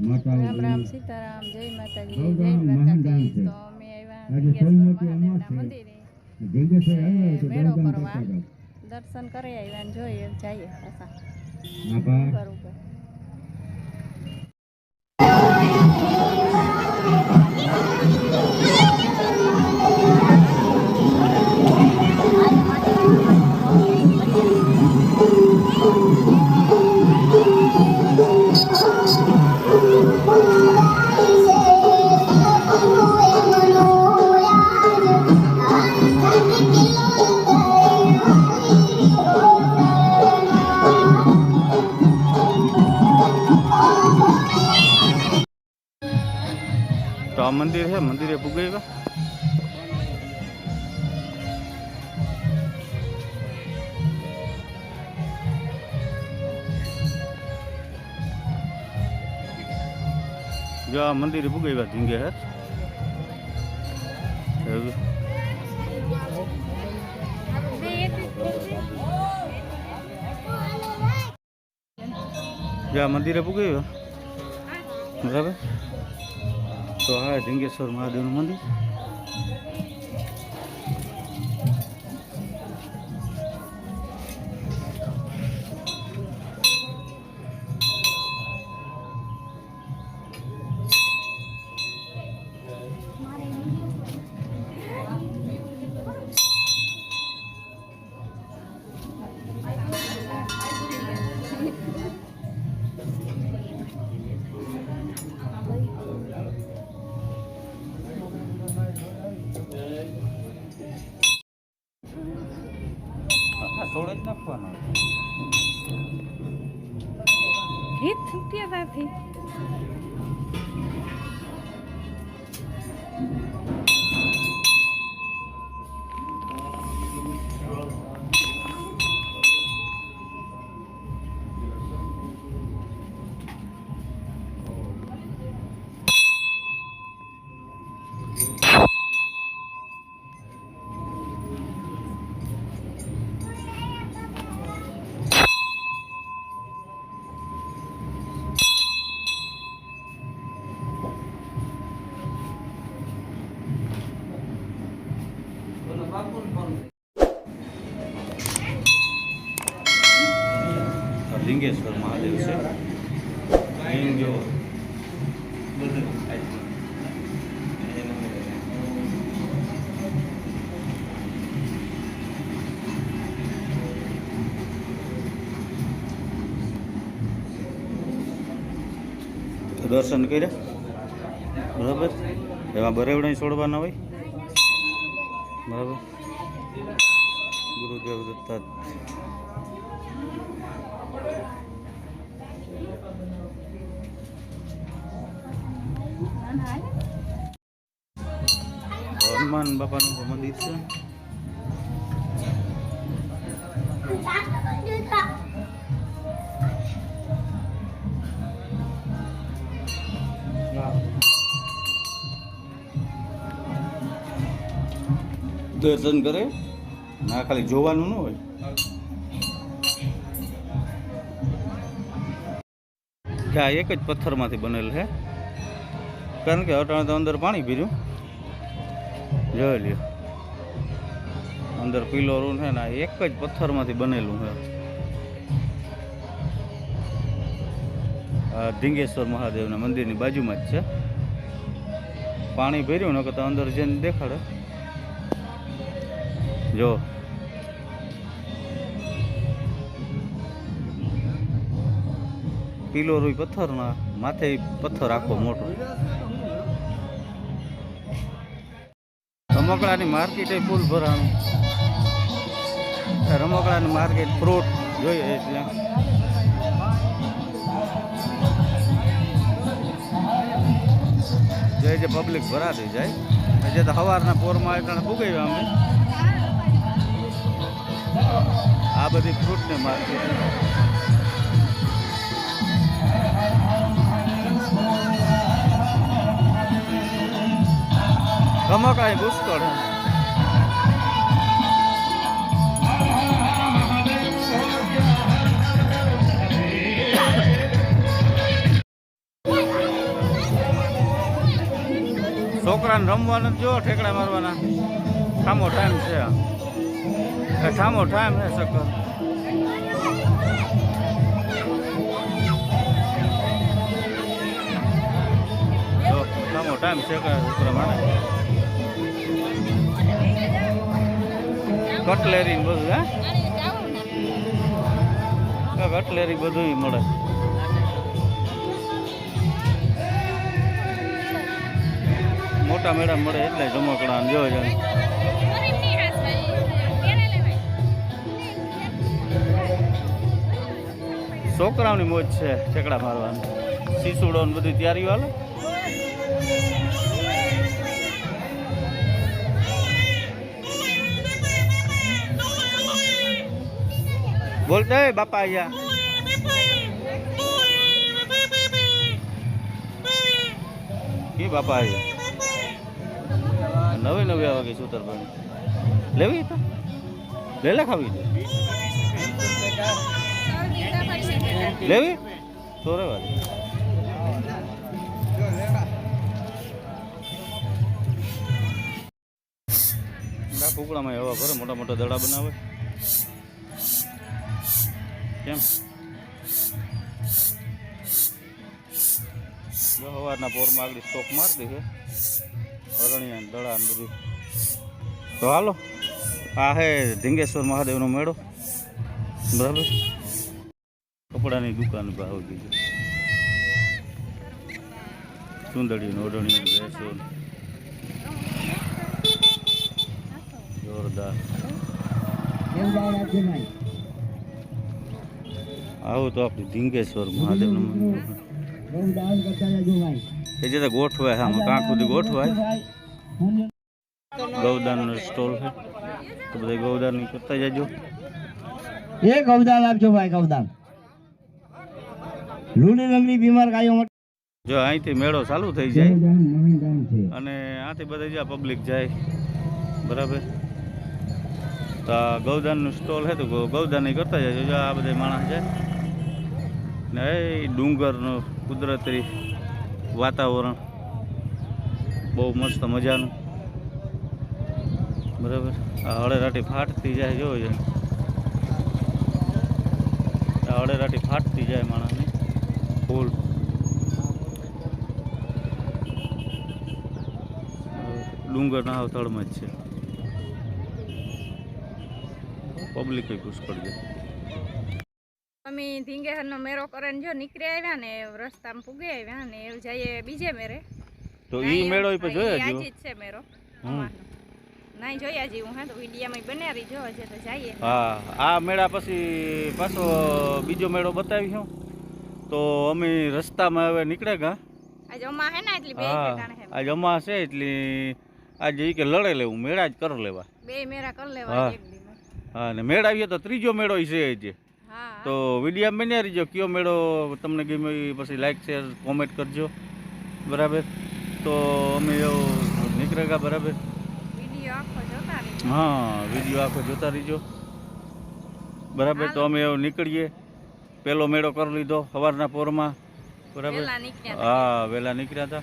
રામ રામ સીતારામ જય માતાજી જય દ્વારકાધીશ. તો અમે આવ્યા. મંદિરે. મેળો દર્શન કરવા. દર્શન કરી આવ્યા ને જોઈએ જઈએ પાછા. ઉપર ઉપર મંદિર છે, મંદિરે પૂગાઈ જો આ મંદિરે પૂગાઈ ધીંગે હે. જો આ મંદિરે પૂગાઈ બરાબર? તો હા ઢીંગેશ્વર મહાદેવનું મંદિર. નાખવાનો ગીત છૂટ્યા ત્યાંથી દર્શન કર્યા? બરાબર? એમાં બરેવડા છોડવાના હોય? બરાબર? ગુરુદેવ દત્તા હનુમાન બાપાનું મંદિર છે. દર્શન કરે. ના ખાલી જોવાનું ન હોય. આ એક જ પથ્થરમાંથી બનેલ છે કારણ કે અટાણે તો અંદર પાણી પીર્યું જોઈ લ્યો. અંદર પીલો રૂમ છે ને એક જ પથ્થરમાંથી બનેલું છે. આ ઢીંગેશ્વર મહાદેવના મંદિરની બાજુમાં જ છે. પાણી ભર્યું ને તો અંદર જઈને દેખાડે. જો. પીલો રૂઈ પથ્થરના માથે પથ્થર આખો મોટો. રમકડાની માર્કેટ એ ફૂલ ભરાણું. રમકડાની માર્કેટ ફ્રૂટ જોઈએ એટલે જે જે પબ્લિક ભરાતી જાય જે તો સવારના પોરમાં એટલે ફૂગાવ્યા અમે. આ બધી ફ્રૂટની માર્કેટ. રમકડા પુષ્કળ છોકરાને રમવાનું જો ઠેકડા મારવાના. ઠામો ટાઈમ છે. ઠામો ટાઈમ છે સકર ઠામો ટાઈમ છે કે છોકરા માટે કટલેરી બધું હે? કટલેરી બધું મળે. મોટા મેળા મળે એટલે જમકડા ને જો છોકરાઓની મોજ છે ઠેકડા મારવાની. શીસુડો ને બધી તૈયારીઓ હાલે? બોલતા હે બાપા અહીંયા. કે બાપા અહીંયા? નવે નવે આવા ગઈ સુતર પણ. લેવી તો. લે લે ખાવી. લેવી? તો દે. કુકડામાં એવા ભરે, મોટા મોટા દડા બનાવે. કેમ? સવારના પોરમાં આગળ સ્ટોક મારતી છે. અરણિયા, દડા ને બધું. તો હાલો, આ હે ધીંગેશ્વર મહાદેવનો મેળો. બરાબર? કપડાની દુકાન ભાવ દીધું સુંદડી ઓઢણી ભેંસો. ને. જોરદાર આવું તો આપણે ધીંગેશ્વર મહાદેવનું મંદિર. એ જે ગોઠવાય હા કાંક સુધી ગોઠવાય. ગૌદાનનો સ્ટોલ છે. તો બધા ગૌદાન કરતા જજો. એ ગૌદાન આપજો ભાઈ ગૌદાન. લૂણી રંગની બીમાર ગાયો માટે. જો અહીંથી મેળો ચાલુ થઈ જાય. અને આથી બધા જ્યાં પબ્લિક જાય. બરાબર? તો ગૌદાનનું સ્ટોલ છે તો ગૌદાન કરતા જાય જો આ બધા માણસ જાય. ને ડુંગરનું કુદરતી વાતાવરણ. બહુ મસ્ત મજાનું. બરાબર? આ હળેરાટી ફાટતી જાય જાય આ હળેરાટી ફાટતી જાય માણસની. ફૂલ. ડુંગરના તળમાં જ છે. પબ્લિક પુષ્કળ છે અમે ધીંગેહરનો મેરો કરીને જો નીકળી આવ્યા ને રસ્તામાં પૂગી આવ્યા ને એવું જઈએ બીજે મેરે. તો ઈ મેળો પછી જોયા આજે જો છે મેરો. નાઈ જોયા જેવું હા તો વિડીયામાં બનાવી જો હજે તો જઈએ. હા આ મેળા પછી પાછો બીજો મેળો બતાવી હું. તો અમે રસ્તામાં હવે નીકળે ગા આજે અમા હે ને એટલી બે આજ અમા છે એટલી આજે ઈ કે લડે લેવું મેળા જ કર લેવા. બે મેરા કરી લેવા એક હા ને મેળા આવીએ તો ત્રીજો મેળો ઈ છે જે તો વીડિયો બન્યા રહીજો. કયો મેળો તમને ગમ્યો એ પછી લાઈક શેર કોમેન્ટ કરજો. બરાબર? તો અમે એવું નીકળેગા બરાબર? હા વીડિયો આખો જોતા રહીજો. બરાબર? તો અમે એવું નીકળીએ. પેલો મેળો કરી લીધો સવારના પોરમાં. બરાબર? નીકળ્યા. હા વહેલા નીકળ્યા હતા.